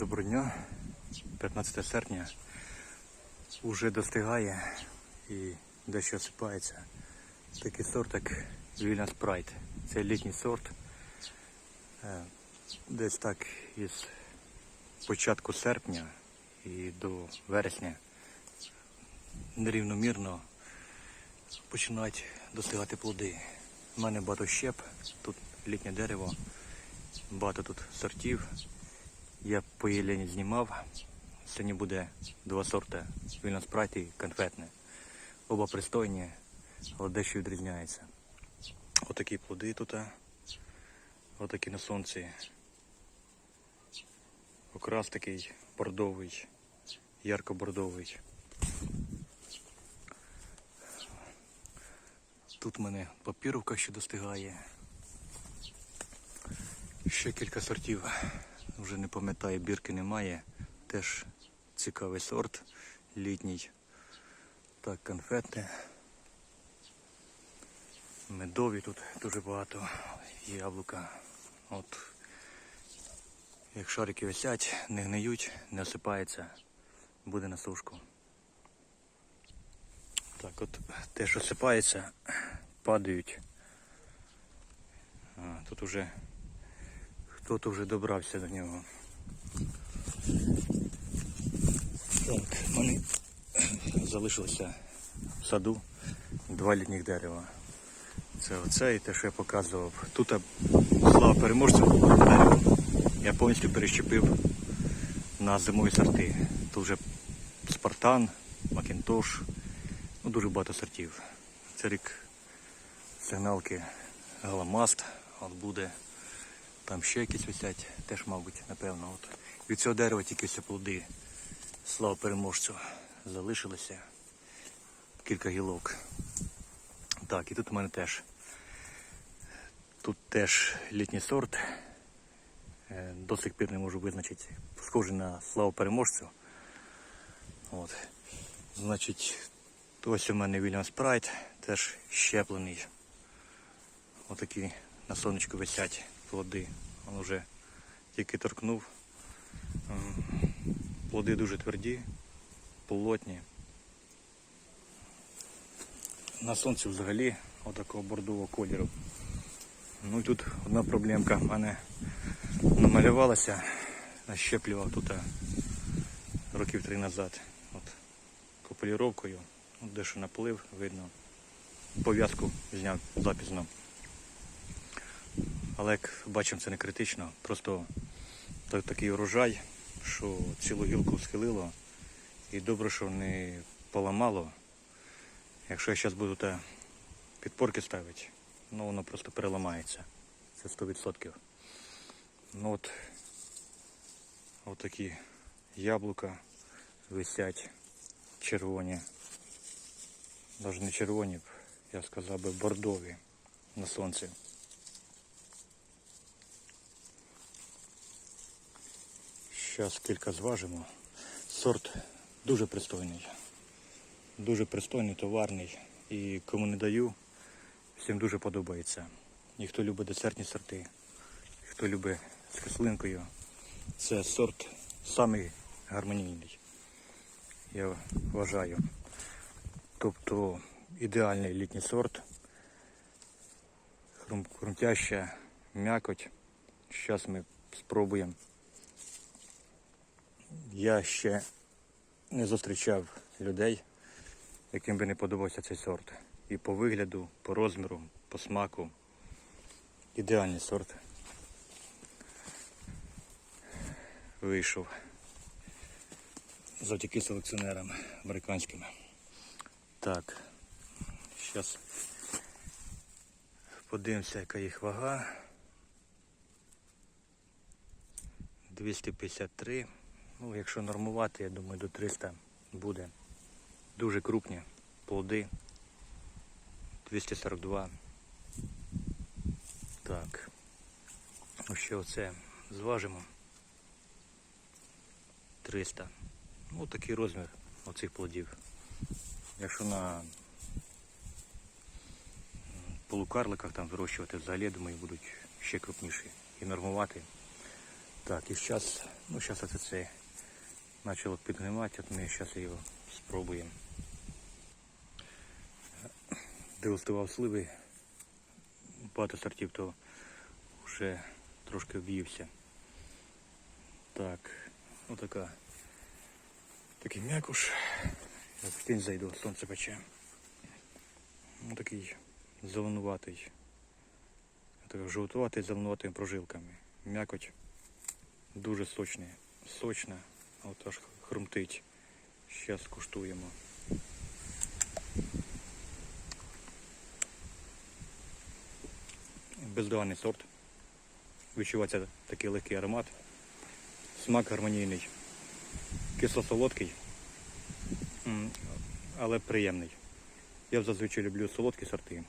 Доброго дня, 15 серпня. Уже достигає і дещо осипається. Такий сорт, як Вільна Спрайт. Це літній сорт. Е, Десь так із початку серпня і до вересня нерівномірно починають достигати плоди. У мене багато щеп, тут літнє дерево, багато тут сортів. Я по Єлені знімав. Сьогодні буде два сорти. Вільна спрайт і конфетне. Оба пристойні, але дещо відрізняється. Отакі плоди тут. Отакі на сонці. Окрас такий бордовий, ярко-бордовий. Тут в мене папіровка ще достигає. Ще кілька сортів. Вже не пам'ятаю, бірки немає. Теж цікавий сорт літній. Так, конфети. Медові тут дуже багато. Яблука. От. Як шарики висять, не гниють, не осипається, буде на сушку. Так, от те, що осипається, падають. А, тут уже хто-то вже добрався до нього. Так, мене залишилося в саду два літніх дерева. Це оце і те, що я показував. Тут слава переможця дерево. Я повністю перещепив на зимові сорти. Тут вже Спартан, Макінтош, ну дуже багато сортів. Це рік сигналки Галамаст, от буде. Там ще якісь висять, теж, мабуть, напевно. От. Від цього дерева тільки все плоди. Слава переможцю. Залишилося кілька гілок. Так, і тут у мене теж. Тут теж літній сорт. Е, До сих пір не можу визначити. Схожий на славу переможцю. От. Значить, ось у мене William Спрайт, теж щеплений. Отакі на сонечку висять плоди. Він вже тільки торкнув. Плоди дуже тверді, плотні. На сонці взагалі отакого бордового кольору. Ну і тут одна проблемка в мене намалювалася, нащеплював тут років три назад. От, копуліровкою, от дещо наплив, видно. Пов'язку зняв запізно. Але як бачимо, це не критично. Просто та- такий урожай, що цілу гілку схилило. І добре, що не поламало. Якщо я зараз буду та підпорки ставити, ну воно просто переламається. Це 100%. Ну от такі яблука висять червоні. Навіть не червоні, я сказав би бордові на сонці. Зараз кілька зважимо. Сорт дуже пристойний. Дуже пристойний, товарний. І кому не даю, всім дуже подобається. І хто любить десертні сорти, хто любить з кислинкою, це сорт самий гармонійний. Я вважаю. Тобто ідеальний літній сорт. Хрум- Хрумтяща м'якоть. Зараз ми спробуємо. Я ще не зустрічав людей, яким би не подобався цей сорт. І по вигляду, по розміру, по смаку. Ідеальний сорт. Вийшов завдяки селекціонерам американським. Так, зараз подивимося, яка їх вага. 253. Ну, якщо нормувати, я думаю, до 300 буде. Дуже крупні плоди. 242. Так. Ну ще оце зважимо. 300. Ну такий розмір оцих плодів. Якщо на полукарликах там вирощувати взагалі, думаю, будуть ще крупніші. І нормувати Так, і зараз, ну зараз це почало підгнимати, от ми зараз його спробуємо. Дегустував сливи, багато сортів, то вже трошки в'ївся. Так, отака. Такий м'якуш. Як в тінь зайду, сонце пече. Ну, такий зеленуватий. Так, жовтуватий зеленуватими прожилками. М'якоть дуже сочний. Сочна, от аж хрумтить. Зараз куштуємо. Бездоганний сорт. Відчувається такий легкий аромат. Смак гармонійний. Кисло-солодкий, але приємний. Я зазвичай люблю солодкі сорти,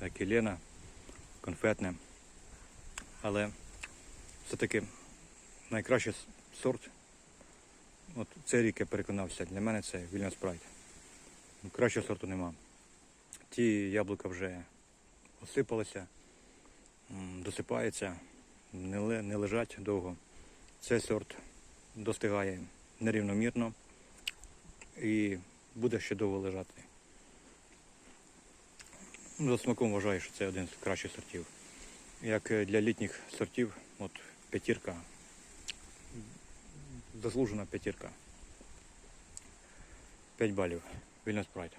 як і Лена, конфетне. Але все-таки найкращий сорт. От цей рік я переконався, для мене це William Sprite. Ну, Кращого сорту нема. Ті яблука вже осипалися, досипаються, не, лежать довго. Цей сорт достигає нерівномірно і буде ще довго лежати. Ну, За смаком вважаю, що це один з кращих сортів. Як для літніх сортів, от п'ятірка. Заслужена п'ятірка. 5 балів. Вільна спрайт.